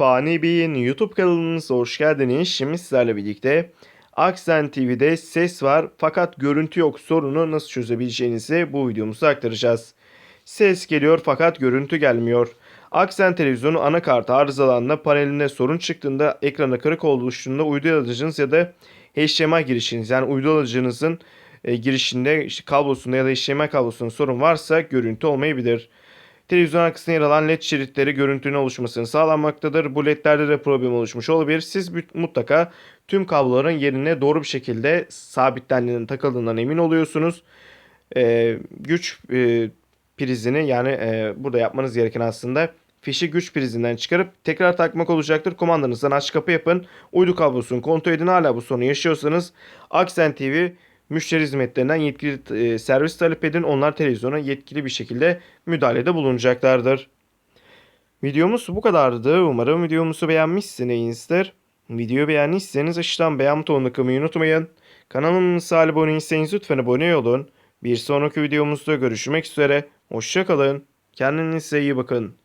Fani Bey'in YouTube kanalınıza hoş geldiniz. Şimdi sizlerle birlikte Aksen TV'de ses var fakat görüntü yok sorunu nasıl çözebileceğinizi bu videomuzda aktaracağız. Ses geliyor fakat görüntü gelmiyor. Aksen televizyonu anakartı arızalandığında paneline sorun çıktığında ekrana kırık oluştuğunda uydu alıcınız ya da HDMI girişiniz yani uydu alıcınızın e, girişinde işte kablosunda ya da HDMI kablosunda sorun varsa görüntü olmayabilir. Televizyon arkasında yer alan led şeritleri görüntünün oluşmasını sağlanmaktadır. Bu ledlerde de problem oluşmuş olabilir. Siz mutlaka tüm kabloların yerine doğru bir şekilde sabitlendiğinden takıldığından emin oluyorsunuz. Ee, güç e, prizini yani e, burada yapmanız gereken aslında fişi güç prizinden çıkarıp tekrar takmak olacaktır. Kumandanızdan aç kapı yapın. Uydu kablosunu kontrol edin. Hala bu sorunu yaşıyorsanız Aksen TV müşteri hizmetlerinden yetkili e, servis talep edin. Onlar televizyona yetkili bir şekilde müdahalede bulunacaklardır. Videomuz bu kadardı. Umarım videomuzu beğenmişsinizdir. Videoyu beğendiyseniz aşağıdan beğen butonuna kılmayı unutmayın. Kanalımıza abone değilseniz lütfen abone olun. Bir sonraki videomuzda görüşmek üzere. Hoşçakalın. Kendinize iyi bakın.